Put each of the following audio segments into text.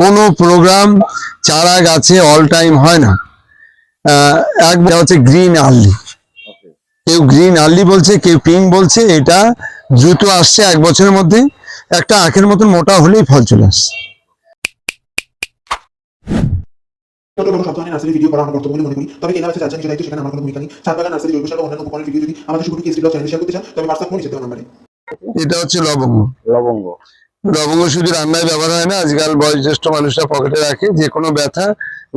কোনো প্রোগ্রাম চারা গাছে অল টাইম হয় না। আহ, একবার হচ্ছে গ্রিন আর্লি কেউ গ্রিন আর্লি বলছে কেউ পিঙ্ক বলছে এটা দ্রুত আসছে এক বছরের মধ্যে। একটা আখের মতন মোটা হলেই ফল চলে আসছে। ছোট কোনো সব ধরনের নার্সারি ভিডিও করা আমার কর্তব্য বলে মনে করি। তবে কেনা বেচা যাচ্ছে নিজের দায়িত্ব সেখানে আমার কোনো ভূমিকা নেই। সাত বাগান নার্সারি জৈব সার বা অন্যান্য উপকরণের ভিডিও যদি আমাদের শুধু কেসি ব্লগ চ্যানেল শেয়ার করতে চান তবে হোয়াটসঅ্যাপ ফোন নিচে দেওয়া নাম্বারে এটা হচ্ছে লবঙ্গ। লবঙ্গ। লবঙ্গ শুধু রান্নায় ব্যবহার হয় না আজকাল বয়োজ্যেষ্ঠ মানুষরা পকেটে রাখে যে কোনো ব্যথা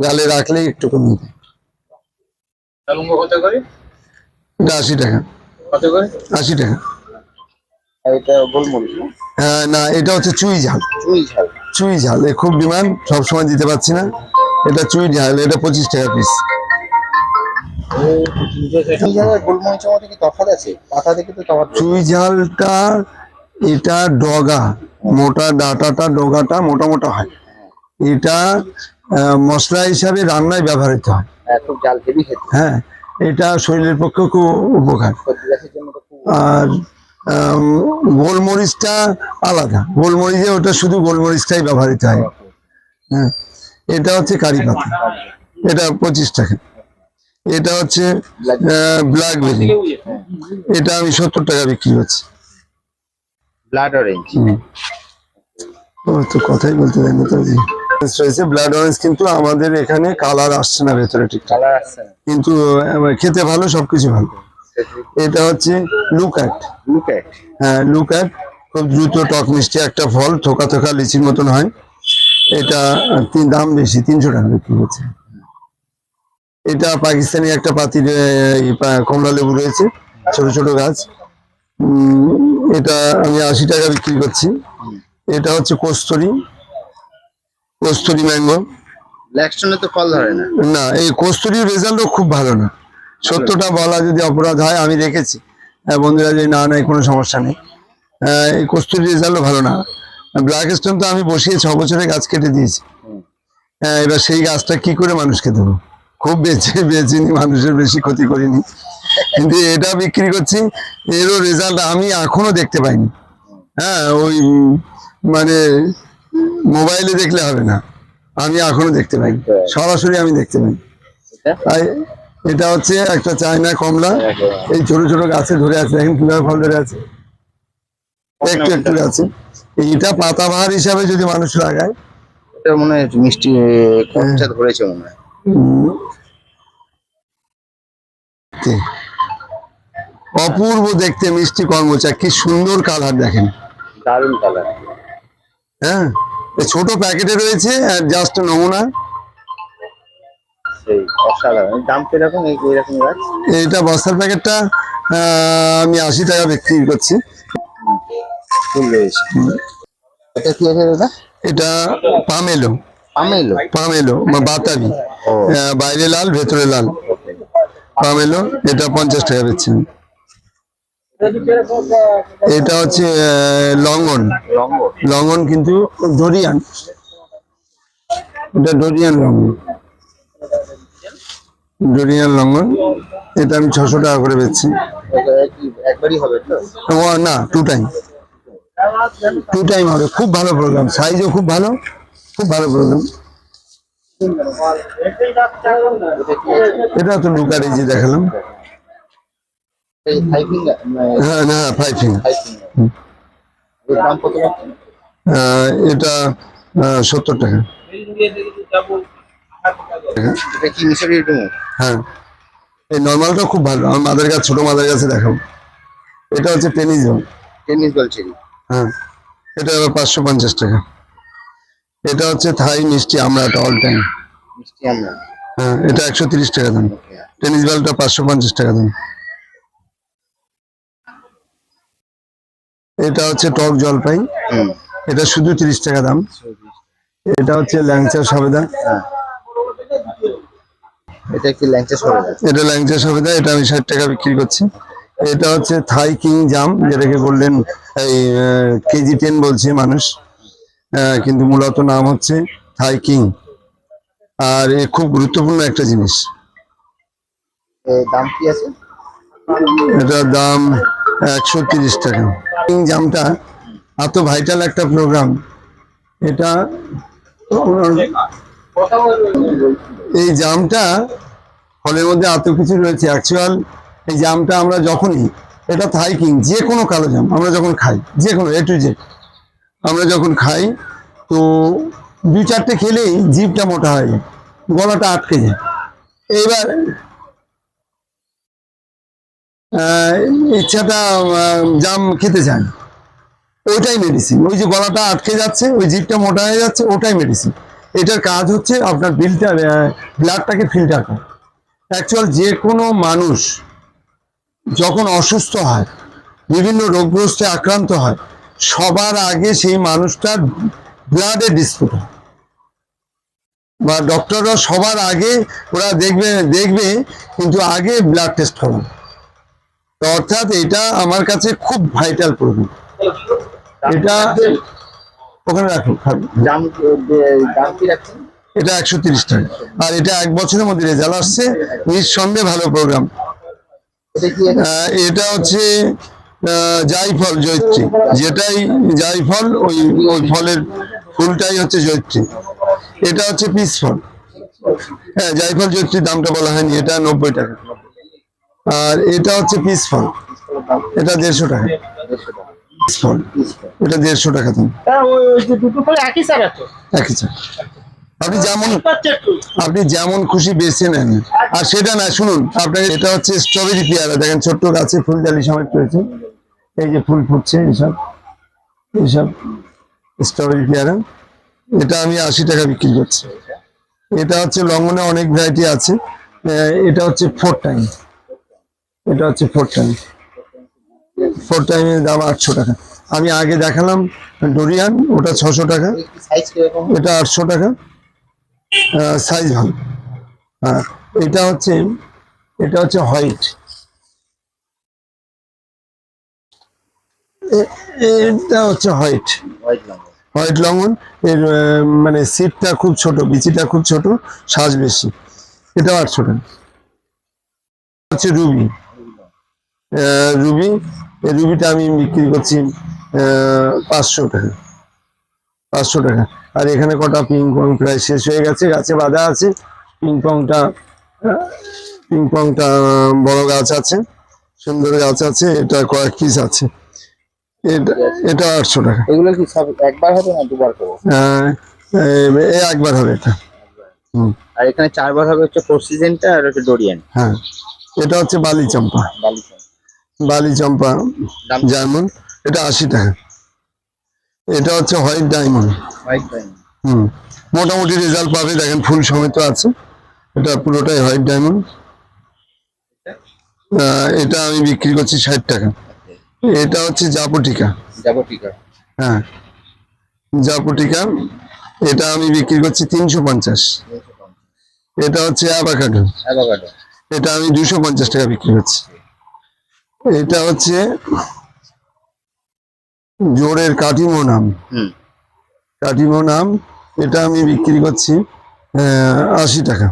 গালে রাখলে একটু কমিয়ে দেয় লবঙ্গ কত করে? আশি টাকা। কত করে? আশি টাকা। এটা গোলমরিচ হ্যাঁ, না এটা হচ্ছে চুই ঝাল। চুই ঝাল। চুই ঝাল এ খুব ডিমান্ড সবসময় দিতে পারছি না। এটা চুই ঝাল এটা পঁচিশ টাকা পিস চুই ঝালের গোলমরিচের মধ্যে কি তফাৎ আছে? পাতা দেখে তো তফাৎ চুই ঝালটা এটা ডগা মোটা ডাটাটা ডগাটা মোটা মোটা হয়। এটা মশলা হিসাবে রান্নায় ব্যবহৃত হয়। হ্যাঁ, হ্যাঁ এটা শরীরের পক্ষে খুব উপকার। আর গোলমরিচটা আলাদা। গোলমরিচে ওটা শুধু গোলমরিচটাই ব্যবহৃত হয়। হ্যাঁ এটা হচ্ছে কারি পাতা। এটা পঁচিশ টাকা। এটা হচ্ছে ব্ল্যাকবেরি এটা আমি সত্তর টাকা বিক্রি করছি। ব্লাড অরেঞ্জ ও তো কথাই বলতে পারি না তো জি। রয়েছে ব্লাড অরেঞ্জ কিন্তু আমাদের এখানে কালার আসছে না ভেতরে ঠিকঠাক। কালার আসছে না। কিন্তু খেতে ভালো সবকিছু ভালো। এটা হচ্ছে হ্যাঁ খুব দ্রুত টক মিষ্টি একটা ফল থোকা থোকা লিচির মতন হয়। এটা তিন দাম বেশি তিনশো টাকা বিক্রি করছে এটা পাকিস্তানি একটা পাতির কমলা লেবু রয়েছে ছোট ছোট গাছ। এটা আমি আশি টাকা বিক্রি করছি। এটা হচ্ছে কস্তুরি। কস্তুরি ম্যাঙ্গো। ব্ল্যাকস্টোনে তো ফল ধরে না। না এই কস্তুরির রেজাল্টও খুব ভালো না। সত্যটা বলা যদি অপরাধ হয় আমি দেখেছি। হ্যাঁ, বন্ধুরা যে না না কোনো সমস্যা নেই। আহ, এই কস্তুরির রেজাল্টও ভালো না। ব্ল্যাক স্টোন তো আমি বসিয়ে ছ বছরে গাছ কেটে দিয়েছি। হ্যাঁ এবার সেই গাছটা কি করে মানুষকে দেবো? খুব বেঁচে বেঁচিনি মানুষের বেশি ক্ষতি করিনি। কিন্তু এটা বিক্রি করছি এরও রেজাল্ট আমি এখনও দেখতে পাইনি। হ্যাঁ ওই মানে মোবাইলে দেখলে হবে না। আমি এখনও দেখতে পাই সরাসরি আমি দেখতে পাই এটা? হচ্ছে একটা চায়না কমলা। এই ছোট ছোট গাছে ধরে আছে। দেখেন কীভাবে ফল ধরে আছে। একটু একটু আছে এইটা পাতাবাহার হিসাবে যদি মানুষ লাগায় এটা মনে হয় মিষ্টি ধরেছে মনে হয়। অপূর্ব দেখতে মিষ্টি কর্মচা কি সুন্দর কালার দেখেন। দারুণ কালার। হ্যাঁ ছোট প্যাকেটে রয়েছে আর জাস্ট নমুনা। অসাধারণ। দাম কীরকম? এই এরকম গাছ এটা বস্তার প্যাকেটটা আমি আশি টাকা বিক্রি করছি। ফুল রয়েছে। এটা কি আছে দাদা? এটা পামেলো। আমেলো পামেলো বাতাবি। বাইরে লাল ভেতরে লাল। পামেলো এটা পঞ্চাশ টাকা বেচছেন। এটা হচ্ছে লঙ্গন। রঙ্গ কিন্তু ডরিয়ান। এটা ডরিয়ান লঙ্গন। ডরিয়ান লঙ্গন। এটা আমি ছশো টাকা করে বেচছি। ও না টু টাইম টু টাইম হবে। খুব ভালো প্রোগ্রাম সাইজও খুব ভালো। খুব ভালো প্রোগ্রাম এটা তো লুকারি যে দেখালাম এই ফাইভ ফিঙ্গার হ্যাঁ না দাম কত পাচ্ছেন এটা সত্তর টাকা। হ্যাঁ। এই নর্মালটা খুব ভালো। আমার মাদার গাছ ছোট মাদার গাছে দেখাবো। এটা হচ্ছে tennis ball tennis ball cherry হ্যাঁ। এটা আবার পাঁচশো পঞ্চাশ টাকা। এটা হচ্ছে থাই মিষ্টি আমরা এটা অল টাইম মিষ্টি হ্যাঁ এটা একশো তিরিশ টাকা দাম। টেনিস বলটা পাঁচশো পঞ্চাশ টাকা দাম। এটা হচ্ছে টক জলপাই। এটা শুধু তিরিশ টাকা দাম। এটা হচ্ছে ল্যাংচা সবেদা। হ্যাঁ। এটা কি ল্যাংচা সরে এটা ল্যাংচা সবেদা এটা আমি ষাট টাকা বিক্রি করছি। এটা হচ্ছে থাই কিং জাম যেটাকে বললেন এই কেজি টেন বলছে মানুষ। কিন্তু মূলত নাম হচ্ছে থাই কিং। আর এ খুব গুরুত্বপূর্ণ একটা জিনিস। দাম কি আছে? এটার দাম একশো টাকা। কিং জামটা এত ভাইটাল একটা প্রোগ্রাম এটা এই জামটা ফলের মধ্যে এত কিছু রয়েছে। অ্যাকচুয়াল এই জামটা আমরা যখনই, এটা থাই কিং যে কোনো কালো জাম, আমরা যখন খাই, যে কোনো এ টু জেড আমরা যখন খাই, তো দু চারটে খেলেই জিভটা মোটা হয়ে যায়, গলাটা আটকে যায়। এইবার ইচ্ছাটা জাম খেতে চায়। ওইটাই মেডিসিন ওই যে গলাটা আটকে যাচ্ছে, ওই জিভটা মোটা হয়ে যাচ্ছে, ওটাই মেডিসিন এটার কাজ হচ্ছে আপনার ফিল্টার ব্লাডটাকে ফিল্টার করা। অ্যাকচুয়াল যে কোনো মানুষ যখন অসুস্থ হয়, বিভিন্ন রোগগ্রস্তে আক্রান্ত হয়, সবার আগে সেই মানুষটার ব্লাডে ডিসপুট হয়। বা ডক্টররা সবার আগে ওরা দেখবে দেখবে, কিন্তু আগে ব্লাড টেস্ট করবে তো অর্থাৎ এটা আমার কাছে খুব ভাইটাল প্রবলেম এটা ওখানে রাখুন এটা একশো তিরিশ টাকা। আর এটা এক বছরের মধ্যে রেজাল্ট আসছে। নিঃসন্দেহে ভালো প্রোগ্রাম এটা এটা? হচ্ছে জাইফল জৈত্রী যেটাই জাইফল ওই ওই ফলের ফুলটাই হচ্ছে জৈত্রী এটা হচ্ছে পিস ফল। হ্যাঁ জাইফল জৈত্রীর দামটা বলা হয়নি এটা নব্বই টাকা। আর এটা হচ্ছে পিস ফল এটা দেড়শো টাকা। ফল এটা দেড়শো টাকা দাম। হ্যাঁ একই চাই আপনি যেমন আপনি যেমন খুশি বেছে নেন। আর সেটা না শুনুন আপনাকে এটা হচ্ছে স্ট্রবেরি পেয়ারা। দেখেন ছোট্ট গাছে ফুল জালি সমেত রয়েছে এই যে ফুল ফুটছে এইসব এইসব স্ট্রবেরি পেয়ারা। এটা আমি আশি টাকা বিক্রি করছি। এটা হচ্ছে লঙ্গনে অনেক ভ্যারাইটি আছে। এটা হচ্ছে ফোর টাইম এটা হচ্ছে ফোর টাইম ফোর টাইমের দাম আটশো টাকা। আমি আগে দেখালাম ডোরিয়ান, ওটা ছশো টাকা। এটা আটশো টাকা। সাইজ ভালো। হ্যাঁ এটা হচ্ছে এটা হচ্ছে হোয়াইট এটা হচ্ছে হোয়াইট হোয়াইট লঙ্ঘন এর মানে সিটটা খুব ছোট, বিচিটা খুব ছোট, সাজ বেশি। এটাও আটশো টাকা। হচ্ছে রুবি রুবি এই রুবিটা আমি বিক্রি করছি পাঁচশো টাকা। পাঁচশো টাকা। আর এখানে কটা পিং পং প্রায় শেষ হয়ে গেছে গাছে বাঁধা আছে। পিং পংটা পিং পংটা বড় গাছ আছে সুন্দর গাছ আছে এটা কয়েক পিস আছে। এটা এটা আটশো টাকা। এগুলো কি সব একবার হবে না দুবার করে আহ, এ- একবার হবে এটা। আর এখানে চারবার হবে হচ্ছে ফোর সিজনটা আর হচ্ছে ডোরিয়ান। হ্যাঁ এটা হচ্ছে বালি চম্পা বালিকা বালি চম্পা ডায়মন্ড এটা আশি টাকা। এটা হচ্ছে হোয়াইট ডায়মন্ড। হোয়াইট পাইন হুম। মোটামুটি রেজাল্ট পাবে। দেখেন ফুল সমেত আছে। এটা পুরোটাই হোয়াইট ডায়মন্ড। এটা আমি বিক্রি করছি ষাট টাকা। এটা হচ্ছে জাপটিকা। আছে হ্যাঁ। জাপটিকা এটা আমি বিক্রি করছি তিনশো পঞ্চাশ। এটা হচ্ছে অ্যাভাকাডো। এটা আমি দুশো পঞ্চাশ টাকা বিক্রি করছি। এটা হচ্ছে জোরের কাটিমো নাম। হুম। কাটিমো নাম এটা আমি বিক্রি করছি আহ, আশি টাকা।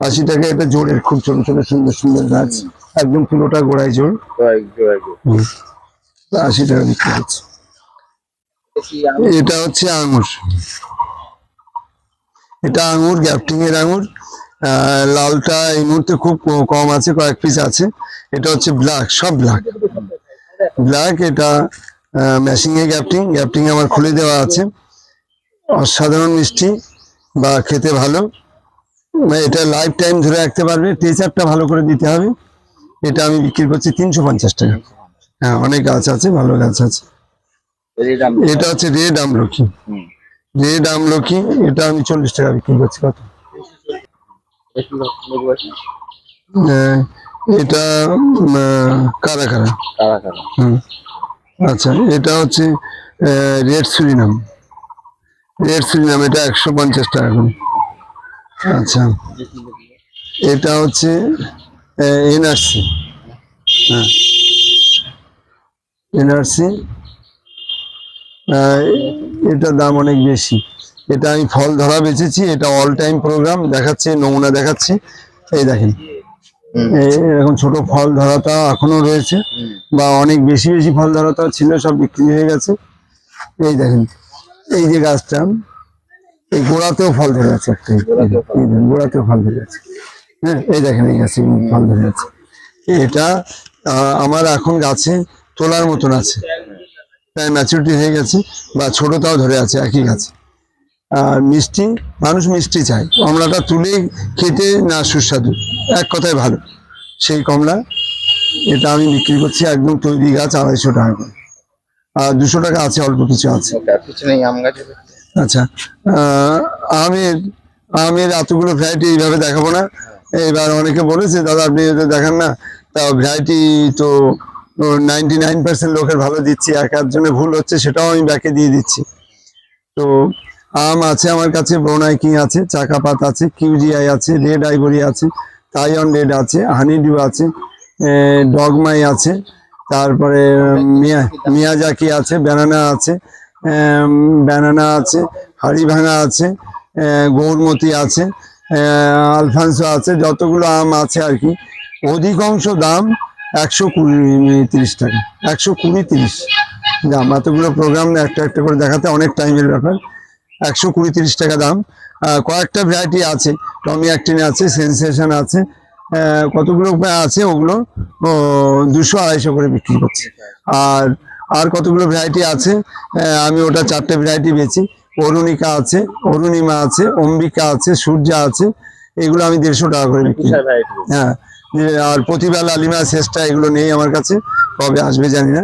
আশি টাকা। এটা জোরের খুব ছোট ছোট সুন্দর সুন্দর গাছ। একদম পুরোটা গোড়ায় জোর। আশি টাকা বিক্রি করছি। এটা হচ্ছে আঙুর। এটা আঙুর গ্যাপটিং এর আঙুর। লালটা এই মুহূর্তে খুব কম আছে কয়েক পিস আছে। এটা হচ্ছে ব্ল্যাক সব ব্ল্যাক ব্ল্যাক এটা ম্যাশিং এ গ্যাপটিং গ্যাপটিং আমার খুলে দেওয়া আছে। অসাধারণ মিষ্টি বা খেতে ভালো। এটা লাইফ টাইম ধরে রাখতে পারবে। টেচারটা ভালো করে দিতে হবে। এটা আমি বিক্রি করছি তিনশো পঞ্চাশ টাকা। হ্যাঁ অনেক গাছ আছে ভালো গাছ আছে। এটা হচ্ছে রেড আমলকি। রেড আমলকি এটা আমি চল্লিশ টাকা বিক্রি করছি কত? এটা কারা কারা কারা কারা আচ্ছা এটা হচ্ছে রেড সুরিনাম। রেড সুরিনাম এটা একশো পঞ্চাশ টাকা করে। আচ্ছা। এটা হচ্ছে এনআরসি। হ্যাঁ। এনআরসি এটা দাম অনেক বেশি। এটা আমি ফল ধরা বেচেছি এটা অল টাইম প্রোগ্রাম দেখাচ্ছে নমুনা দেখাচ্ছি। এই দেখেন। এই- এরকম ছোট ফল ধরাতা এখনও রয়েছে বা অনেক বেশি বেশি ফল ধরাতা ছিল সব বিক্রি হয়ে গেছে। এই দেখেন এই যে গাছটা এই গোড়াতেও ফল ধরে আছে একটা। গোড়াতেও ফল। দেখুন, গোড়াতেও ফল ধরে আছে। হ্যাঁ এই দেখেন এই গাছে ফল ধরে আছে। এটা আমার এখন গাছে তোলার মতন আছে। প্রায় ম্যাচুরিটি হয়ে গেছে বা ছোটটাও ধরে আছে একই গাছে। আর মিষ্টি মানুষ মিষ্টি চায়। কমলাটা তুলে খেতে না সুস্বাদু। এক কথায় ভালো। সেই কমলা এটা আমি বিক্রি করছি একদম তৈরি গাছ আড়াইশো টাকা করে। আর দুশো টাকা আছে অল্প কিছু আছে। আচ্ছা আমের আমের এতগুলো ভ্যারাইটি এইভাবে দেখাবো না। এবার অনেকে বলেছে দাদা আপনি দেখান না? তা ভ্যারাইটি তো নাইনটি নাইন পার্সেন্ট লোকের ভালো দিচ্ছি এক আধজনে ভুল হচ্ছে সেটাও আমি ব্যাকে দিয়ে দিচ্ছি। তো আম আছে আমার কাছে, ব্রোনাই কিং আছে, চাকাপাত আছে কিউজিআই আছে, রেড আইভরি আছে তাইয়ন রেড আছে হানি ডিউ আছে ডগমাই আছে, তারপরে মিয়া, মিয়াজাকি আছে, ব্যানানা আছে ব্যানানা আছে, হাড়িভাঙা আছে গৌরমতি আছে আলফানসো আছে, যতগুলো আম আছে আর কি। অধিকাংশ দাম একশো কুড়ি, তিরিশ টাকা, একশো কুড়ি, তিরিশ। দাম, এতগুলো প্রোগ্রাম একটা একটা করে দেখাতে অনেক টাইমের ব্যাপার। একশো কুড়ি তিরিশ টাকা দাম। কয়েকটা ভ্যারাইটি আছে। টমি অ্যাক্টিন আছে সেন্সেশন আছে। কতগুলো আছে ওগুলো? দুশো আড়াইশো করে বিক্রি করছে। আর আর কতগুলো ভ্যারাইটি আছে? আমি ওটা চারটে ভ্যারাইটি বেচি। অরুণিকা আছে, অরুণিমা আছে, অম্বিকা আছে, সূর্যা আছে। এগুলো আমি দেড়শো টাকা করে বিক্রি করি। হ্যাঁ। আর প্রতিভা লালিমা শেষটা এগুলো নেই আমার কাছে। কবে আসবে জানি না।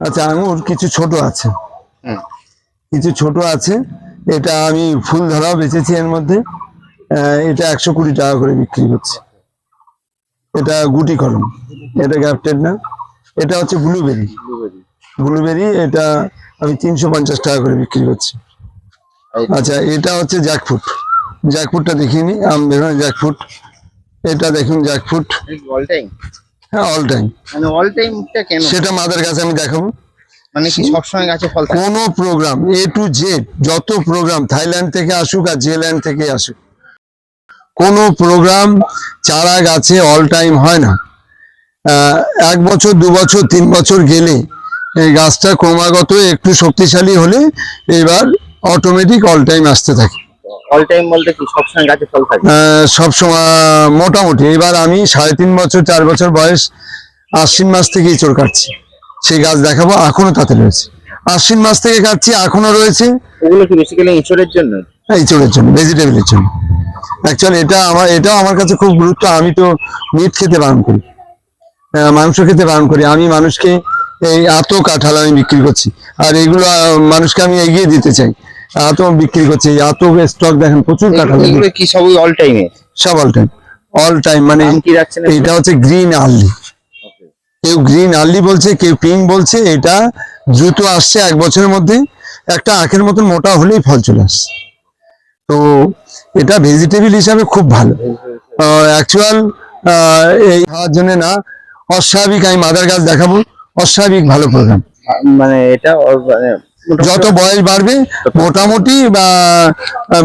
আচ্ছা আঙুর কিছু ছোট আছে। কিছু ছোট আছে। এটা আমি ফুল ধরাও বেচেছি এর মধ্যে। এটা একশো কুড়ি টাকা করে বিক্রি করছি এটা গুটি করম এটা গ্যাপটেড না। এটা হচ্ছে ব্লুবেরি। ব্লুবেরি। এটা আমি তিনশো পঞ্চাশ টাকা করে বিক্রি করছি। আচ্ছা এটা হচ্ছে জ্যাকফুট জ্যাকফুটটা দেখিয়ে নি। আম বেরোয় জ্যাকফুট এটা দেখুন জ্যাকফুট অল টাইম হ্যাঁ অল টাইম অল টাইমটা কেন? সেটা মাদের কাছে আমি দেখাবো। মানে কি সবসময় গাছে ফল থাকে? কোনো প্রোগ্রাম এ টু জেড যত প্রোগ্রাম থাইল্যান্ড থেকে আসুক আর জেল্যান্ড থেকে আসুক কোনো প্রোগ্রাম চারা গাছে অল টাইম হয় না। এক বছর দু বছর তিন বছর গেলে এই গাছটা ক্রমাগত একটু শক্তিশালী হলে এবার অটোমেটিক অল টাইম আসতে থাকে। অল টাইম বলতে কি সবসময় গাছে ফল থাকে? সব সময় মোটামুটি। এবার আমি সাড়ে তিন বছর চার বছর বয়স আশ্বিন মাস থেকে চোর কাটছি। সেই গাছ দেখাবো এখনও তাতে রয়েছে। আশ্বিন মাস থেকে কাটছি এখনও রয়েছে। ওগুলো কি বেসিক্যালি ইঁচড়ের জন্য? এই চোরের জন্য ভেজিটেবলের জন্য। অ্যাকচুয়ালি এটা আমার এটাও আমার কাছে খুব গুরুত্ব আমি তো মিট খেতে বারণ করি। আহ, মাংস খেতে বারণ করি। আমি মানুষকে এই এত কাঁঠাল আমি বিক্রি করছি। আর এগুলো মানুষকে আমি এগিয়ে দিতে চাই। এত বিক্রি করছি এত স্টক দেখেন প্রচুর কাঁঠাল এগুলো কি সবই অল টাইমে সব অল টাইম অল টাইম মানে এটা হচ্ছে গ্রিন আর্লি কেউ গ্রিন আর্লি বলছে, কেউ পিঙ্ক বলছে, এটা দ্রুত আসছে এক বছরের মধ্যে, একটা আখের মতন মোটা হলেই ফল চলে আসছে। তো এটা ভেজিটেবিল হিসাবে খুব ভালো। অ্যাকচুয়াল এই খাওয়ার জন্য না, অস্বাভাবিক আমি মাদার গাছ দেখাবো, অস্বাভাবিক ভালো প্রোগ্রাম মানে এটা যত বয়স বাড়বে মোটামুটি বা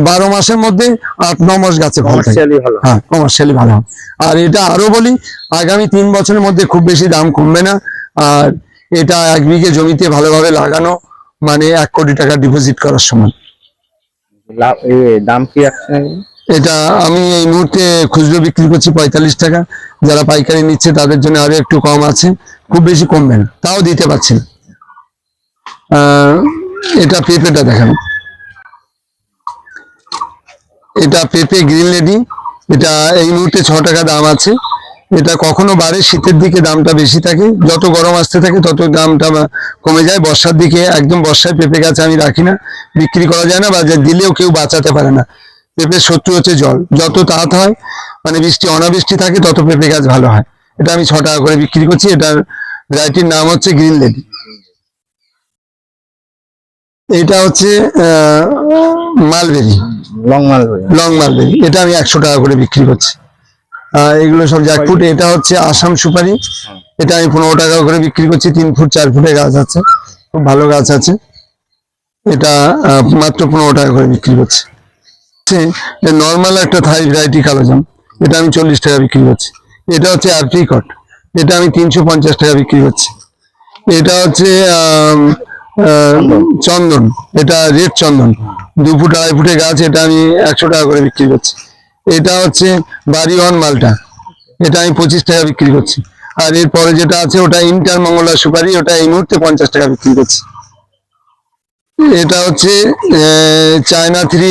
বারো মাসের মধ্যে আট ন মাস গাছে কমার্শিয়ালি ভালো। হ্যাঁ কমার্শিয়ালি ভালো। আর এটা আরও বলি আগামী তিন বছরের মধ্যে খুব বেশি দাম কমবে না। আর এটা এক বিঘে জমিতে ভালোভাবে লাগানো মানে এক কোটি টাকা ডিপোজিট করার সময় দাম কি এটা আমি এই মুহূর্তে খুচরো বিক্রি করছি পঁয়তাল্লিশ টাকা। যারা পাইকারি নিচ্ছে তাদের জন্য আরও একটু কম আছে। খুব বেশি কমবে না। তাও দিতে পারছি না। এটা পেঁপেটা দেখেন। এটা পেঁপে গ্রিন লেডি। এটা এই মুহূর্তে ছ টাকা দাম আছে। এটা কখনো বাড়ে, শীতের দিকে দামটা বেশি থাকে। যত গরম আসতে থাকে, তত দামটা কমে যায়। বর্ষার দিকে একদম বর্ষায় পেঁপে গাছ আমি রাখি না। বিক্রি করা যায় না বা দিলেও কেউ বাঁচাতে পারে না। পেঁপের শত্রু হচ্ছে জল। যত তাঁত হয় মানে বৃষ্টি, অনাবৃষ্টি থাকে, তত পেঁপে গাছ ভালো হয়। এটা আমি ছ টাকা করে বিক্রি করছি। এটার ভ্যারাইটির নাম হচ্ছে গ্রিন লেডি। এটা হচ্ছে মালবেরি। লং মাল লং মালবেরি এটা আমি একশো টাকা করে বিক্রি করছি। এগুলো সব জ্যাকফুট এটা হচ্ছে আসাম সুপারি। এটা আমি পনেরো টাকা করে বিক্রি করছি। তিন ফুট চার ফুটের গাছ আছে। খুব ভালো গাছ আছে। এটা মাত্র পনেরো টাকা করে বিক্রি করছি। নর্মাল একটা থাই ভ্যারাইটি কালো জাম এটা আমি চল্লিশ টাকা বিক্রি করছি। এটা হচ্ছে অ্যাপ্রিকট এটা আমি তিনশো পঞ্চাশ টাকা বিক্রি করছি। এটা হচ্ছে আহ, চন্দন এটা রেড চন্দন। দু ফুট আড়াই ফুটের গাছ এটা আমি একশো টাকা করে বিক্রি করছি। এটা হচ্ছে বাড়িওয়ান মালটা। এটা আমি পঁচিশ টাকা বিক্রি করছি। আর এরপরে যেটা আছে ওটা ইন্টার মঙ্গলা সুপারি ওটা এই মুহূর্তে পঞ্চাশ টাকা বিক্রি করছি। এটা হচ্ছে চায়না থ্রি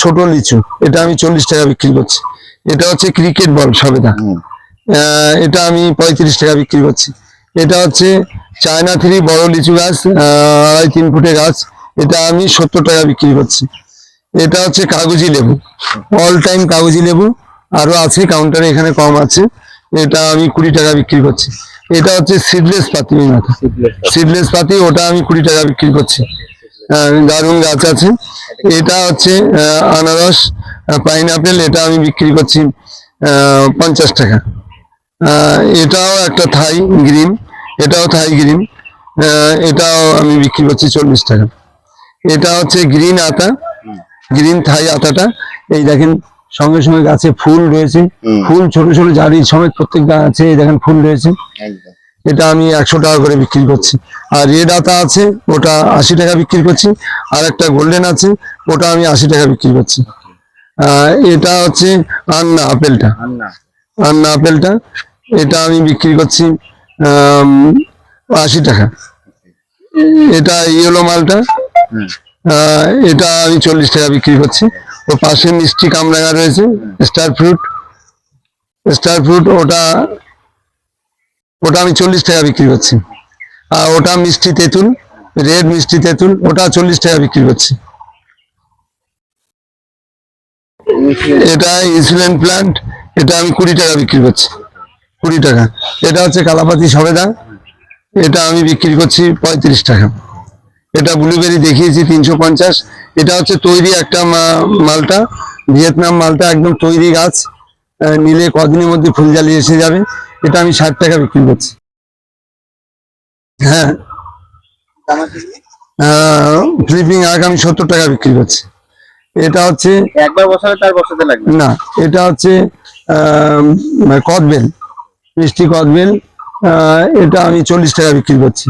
ছোট লিচু। এটা আমি চল্লিশ টাকা বিক্রি করছি। এটা হচ্ছে ক্রিকেট বল সবেদা। এটা আমি পঁয়ত্রিশ টাকা বিক্রি করছি। এটা হচ্ছে চায়না থ্রি বড় লিচু গাছ আড়াই তিন ফুটের গাছ। এটা আমি সত্তর টাকা বিক্রি করছি। এটা হচ্ছে কাগজি লেবু অল টাইম কাগজি লেবু, আরও আছে কাউন্টারে এখানে কম আছে। এটা আমি কুড়ি টাকা বিক্রি করছি। এটা হচ্ছে সিডলেস পাতি সিডলেস পাতি, ওটা আমি কুড়ি টাকা বিক্রি করছি। দারুণ গাছ আছে। এটা হচ্ছে আনারস পাইনাপেল এটা আমি বিক্রি করছি পঞ্চাশ টাকা। এটাও একটা থাই গ্রিন এটাও থাই গ্রিন এটাও আমি বিক্রি করছি চল্লিশ টাকা। এটা হচ্ছে গ্রিন আতা গ্রিন থাই আতাটা। এই দেখেন সঙ্গে সঙ্গে গাছে ফুল রয়েছে। ফুল ছোট ছোট জারি সমেত প্রত্যেক গাছে দেখেন ফুল রয়েছে। এটা আমি একশো টাকা করে বিক্রি করছি। আর রেড আতা আছে ওটা আশি টাকা বিক্রি করছি। আর একটা গোল্ডেন আছে ওটা আমি আশি টাকা বিক্রি করছি। এটা হচ্ছে আন্না আপেলটা। আন্না আপেলটা। এটা আমি বিক্রি করছি আশি টাকা। এটা ইয়েলো মালটা এটা আমি চল্লিশ টাকা বিক্রি করছি। ও পাশে মিষ্টি কামরাঙা রয়েছে স্টার ফ্রুট। স্টার ফ্রুট ওটা ওটা আমি চল্লিশ টাকা বিক্রি করছি। আর ওটা মিষ্টি তেঁতুল রেড মিষ্টি তেঁতুল ওটা চল্লিশ টাকা বিক্রি করছি। এটা ইনসুলিন প্ল্যান্ট এটা আমি কুড়ি টাকা বিক্রি করছি। কুড়ি টাকা। এটা হচ্ছে কালাপাতি সবেদা। এটা আমি বিক্রি করছি পঁয়ত্রিশ টাকা। এটা ব্লুবেরি দেখিয়েছি তিনশো পঞ্চাশ। এটা হচ্ছে তৈরি একটা মালটা। ভিয়েতনাম মালটা একদম তৈরি গাছ। নিলে কদিনের মধ্যে ফুল জ্বালিয়ে এসে যাবে। এটা আমি ষাট টাকা বিক্রি করছি। হ্যাঁ। ফ্লিপিং আগ আমি সত্তর টাকা বিক্রি করছি। এটা হচ্ছে একবার বসালে তার বসাতে লাগবে। না এটা হচ্ছে কদবেল। মিষ্টি কদবেল এটা আমি চল্লিশ টাকা বিক্রি করছি।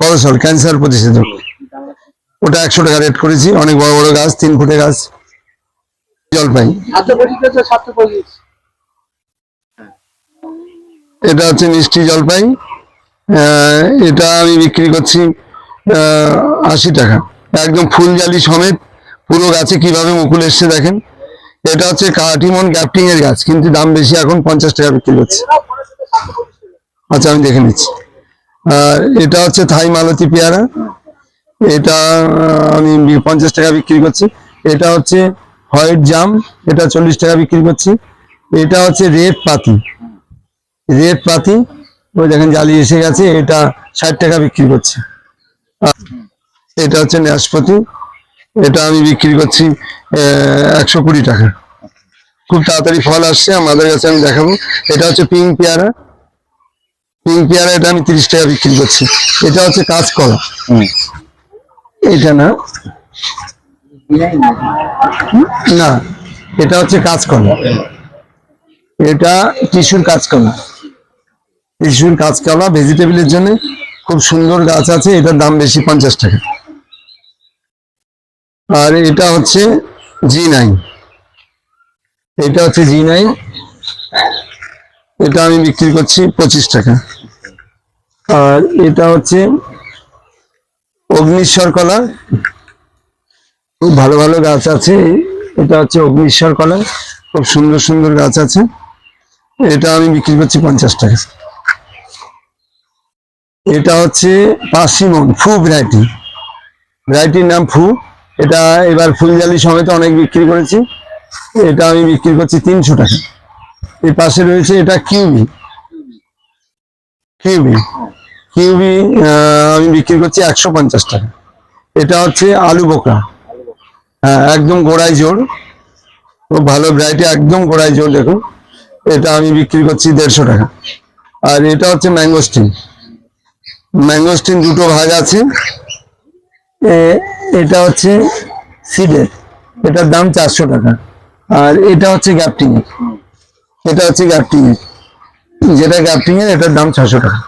করসল ক্যান্সার প্রতিষেধক। ওটা একশো টাকা রেট করেছি অনেক বড় বড় গাছ তিন ফুটে গাছ। জলপাই। এটা হচ্ছে মিষ্টি জলপাই এটা আমি বিক্রি করছি আশি টাকা। একদম ফুল জালি সমেত পুরো গাছে কীভাবে মুকুল এসছে দেখেন। এটা হচ্ছে কাটিমন গ্যাপটিং এর গাছ, কিন্তু দাম বেশি এখন পঞ্চাশ টাকা বিক্রি করছি আচ্ছা আমি দেখে নিচ্ছি। আর এটা হচ্ছে থাই মালতি পেয়ারা। এটা আমি পঞ্চাশ টাকা বিক্রি করছি। এটা হচ্ছে হোয়াইট জাম, এটা চল্লিশ টাকা বিক্রি করছি। এটা হচ্ছে রেড পাতি। রেড পাতি, ওই দেখেন জালি এসে গেছে, এটা ষাট টাকা বিক্রি করছে। এটা হচ্ছে নাশপাতি। এটা আমি বিক্রি করছি একশো কুড়ি টাকা। খুব তাড়াতাড়ি ফল আসছে আমাদের কাছে আমি দেখাবো। এটা হচ্ছে পিঙ্ক পেয়ারা। পিঙ্ক পেয়ারা এটা আমি তিরিশ টাকা বিক্রি করছি। এটা হচ্ছে কাঁচকলা। এটা না? না এটা হচ্ছে কাঁচকলা। এটা টিস্যুর কাঁচকলা। টিস্যুর কাঁচকলা ভেজিটেবিলের জন্য খুব সুন্দর গাছ আছে এটার দাম বেশি পঞ্চাশ টাকা। আর এটা হচ্ছে জি নাইন এটা হচ্ছে জি নাইন এটা আমি বিক্রি করছি পঁচিশ টাকা। আর এটা হচ্ছে অগ্নিশ্বর কলা খুব ভালো ভালো গাছ আছে। এটা হচ্ছে অগ্নিশ্বর কলা খুব সুন্দর সুন্দর গাছ আছে। এটা আমি বিক্রি করছি পঞ্চাশ টাকা। এটা হচ্ছে পার্সিমন, ফু ভ্যারাইটি। ভ্যারাইটির নাম ফু। এটা এবার ফুলজালি সমেত অনেক বিক্রি করেছি। এটা আমি বিক্রি করছি তিনশো টাকা। এর পাশে রয়েছে এটা কিউবি। কিউবি। কিউবি আমি বিক্রি করছি একশো পঞ্চাশ টাকা। এটা হচ্ছে আলু বোকা। হ্যাঁ একদম গোড়ায় জোর খুব ভালো ভ্যারাইটি একদম গোড়ায় জোর দেখুন। এটা আমি বিক্রি করছি দেড়শো টাকা। আর এটা হচ্ছে ম্যাঙ্গোস্টিন। ম্যাঙ্গোস্টিন দুটো ভাগ আছে। এটা হচ্ছে সিডের। এটার দাম চারশো টাকা। আর এটা হচ্ছে গ্যাপটিং এটা হচ্ছে গ্যাপটিং যেটা গ্যাপটিং এর এটার দাম ছশো টাকা।